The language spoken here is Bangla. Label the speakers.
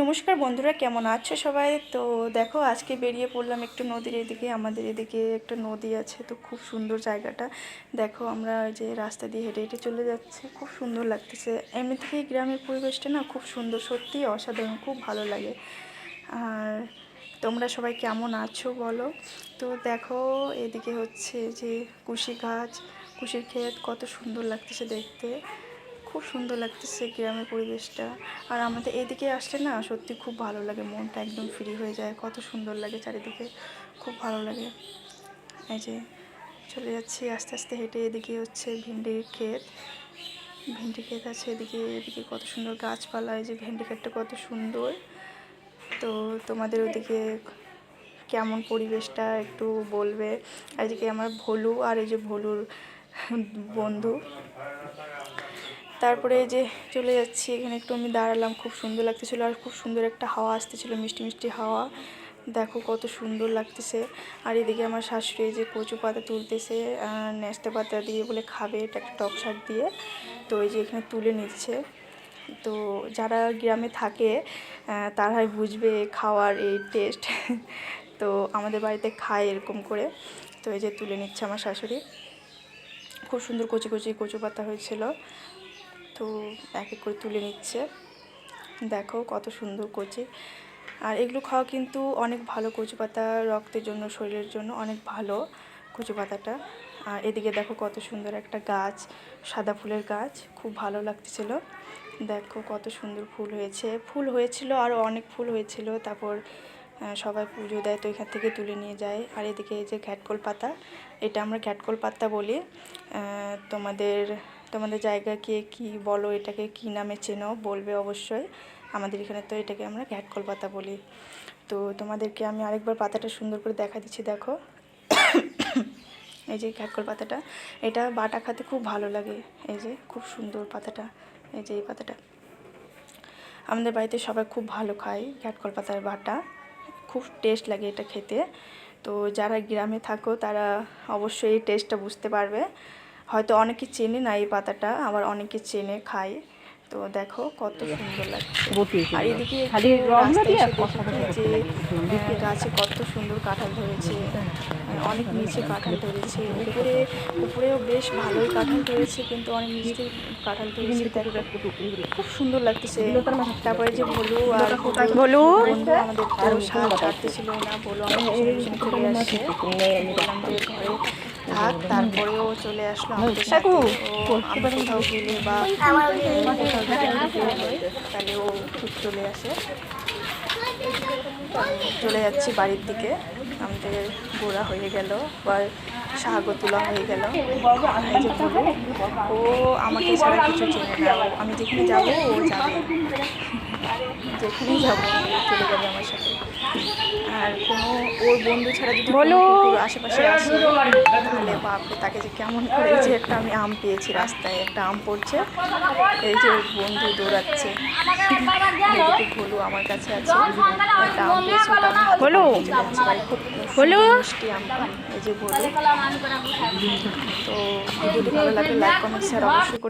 Speaker 1: নমস্কার বন্ধুরা, কেমন আছো সবাই? তো দেখো, আজকে বেরিয়ে পড়লাম একটু নদীর এদিকে। আমাদের এদিকে একটা নদী আছে, তো খুব সুন্দর জায়গাটা। দেখো, আমরা ওই যে রাস্তা দিয়ে হেঁটে হেঁটে চলে যাচ্ছি। খুব সুন্দর লাগতেছে। এমনি থেকেই গ্রামের পরিবেশটা না খুব সুন্দর, সত্যিই অসাধারণ, খুব ভালো লাগে। আর তোমরা সবাই কেমন আছো বলো? তো দেখো, এদিকে হচ্ছে যে কুশি গাছ, কুশির ক্ষেত, কত সুন্দর লাগতেছে দেখতে। খুব সুন্দর লাগতেছে গ্রামের পরিবেশটা। আর আমাদের এদিকে আসলে না সত্যি খুব ভালো লাগে, মনটা একদম ফ্রি হয়ে যায়। কত সুন্দর লাগে চারিদিকে, খুব ভালো লাগে। এই যে চলে যাচ্ছি আস্তে আস্তে হেঁটে, এদিকে হচ্ছে ভিন্ডির ক্ষেত। ভেন্ডি ক্ষেত আছে এদিকে এদিকে কত সুন্দর গাছপালা, এই যে ভেন্ডি ক্ষেতটা কত সুন্দর। তো তোমাদের ওদিকে কেমন পরিবেশটা একটু বলবে? এদিকে আমার ভলু আর এই যে ভলুর বন্ধু। তারপরে যে চলে যাচ্ছি, এখানে একটু আমি দাঁড়ালাম, খুব সুন্দর লাগতেছিলো আর খুব সুন্দর একটা হাওয়া আসতেছিলো, মিষ্টি মিষ্টি হাওয়া। দেখো কত সুন্দর লাগতেছে। আর এদিকে আমার শাশুড়ি যে কচু পাতা তুলতেছে ন্যাস্তা পাতা দিয়ে বলে খাবে, এটা একটা টক শাক দিয়ে। তো এই যে এখানে তুলে নিচ্ছে। তো যারা গ্রামে থাকে তারাই বুঝবে খাওয়ার এই টেস্ট তো আমাদের বাড়িতে খায় এরকম করে। তো এই যে তুলে নিচ্ছে আমার শাশুড়ি। খুব সুন্দর কচি কচি কচু পাতা হয়েছিল। তো এক এক করে তুলে নিচ্ছে। দেখো কত সুন্দর কচি। আর এগুলো খাওয়া কিন্তু অনেক ভালো কচু পাতা রক্তের জন্য, শরীরের জন্য অনেক ভালো কচু পাতাটা আর এদিকে দেখো কত সুন্দর একটা গাছ, সাদা ফুলের গাছ, খুব ভালো লাগতেছিল। দেখো কত সুন্দর ফুল হয়েছে। ফুল হয়েছিল আরও অনেক ফুল হয়েছিল। তারপর সবাই পুজো দেয় তো এখান থেকে তুলে নিয়ে যায়। আর এদিকে এই যে ঘ্যাটকল পাতা, এটা আমরা ঘ্যাটকল পাতা বলি। তোমাদের তোমাদের জায়গা কে কি বলো, এটাকে কি নামে চেনো, বলবে অবশ্যই। আমাদের এখানে তো এটাকে আমরা ঘ্যাটকল পাতা বলি। তো তোমাদেরকে আমি আরেকবার পাতাটা সুন্দর করে দেখা দিচ্ছি, দেখো। এই যে ঘ্যাটকল পাতাটা এটা বাটা খেতে খুব ভালো লাগে। এই যে খুব সুন্দর পাতাটা, এই যে এই পাতাটা। আমাদের বাড়িতে সবাই খুব ভালো খায় ঘ্যাটকল পাতার বাটা। খুব টেস্ট লাগে এটা খেতে। তো যারা গ্রামে থাকো, তারা অবশ্যই এই টেস্টটা বুঝতে পারবে। হয়তো অনেকে চেনে না এই পাতাটা আবার অনেকে চেনে খায়। তো দেখো কত সুন্দর লাগছে। আর এদিকে যে গাছে কত সুন্দর কাঁঠাল ধরেছে। অনেক নিচে কাঁঠাল ধরেছে। উপরে উপরেও বেশ ভালোই কাঁঠাল ধরেছে কিন্তু অনেক নিচে কাঁঠাল ধরেছে। খুব সুন্দর লাগতেছে। তারপরে যে ভলু আর ভলু আমাদের তো শাক কাটতেছিল না চলে আসছে। ঘরে থাক তারপরেও চলে আসলো আমাদের সাথে। ও আমরা কোথাও গেলে বা কোথাও তাহলে ও ঠিক চলে আসে। চলে যাচ্ছি বাড়ির দিকে। আমাদের গোড়া হয়ে গেল বা শাহাগো তোলা হয়ে গেল। ও আমাকে ছাড়া কিছু চেনে না। আমি যেখানে যাব ও যাবে যেখানেই যাব চলে যাবে আমার সাথে। আর কোনো ওর বন্ধু ছাড়া যদি কুকুর আশেপাশে আসে তাহলে বাপরে তাকে যে কেমন করে এই যে একটা আমি আম পেয়েছি রাস্তায় একটা আম পড়ছে এই যে ওর বন্ধু দৌড়াচ্ছে। ভোলু আমার কাছে আছে একটা আম পেয়েছি ওটা আমি
Speaker 2: ভোলু?
Speaker 1: সুন্দর মিষ্টি আমটা এই যে ভোলু। তো ভিডিওটি ভালো লাগলে লাইক কমেন্ট শেয়ার অবশ্যই করে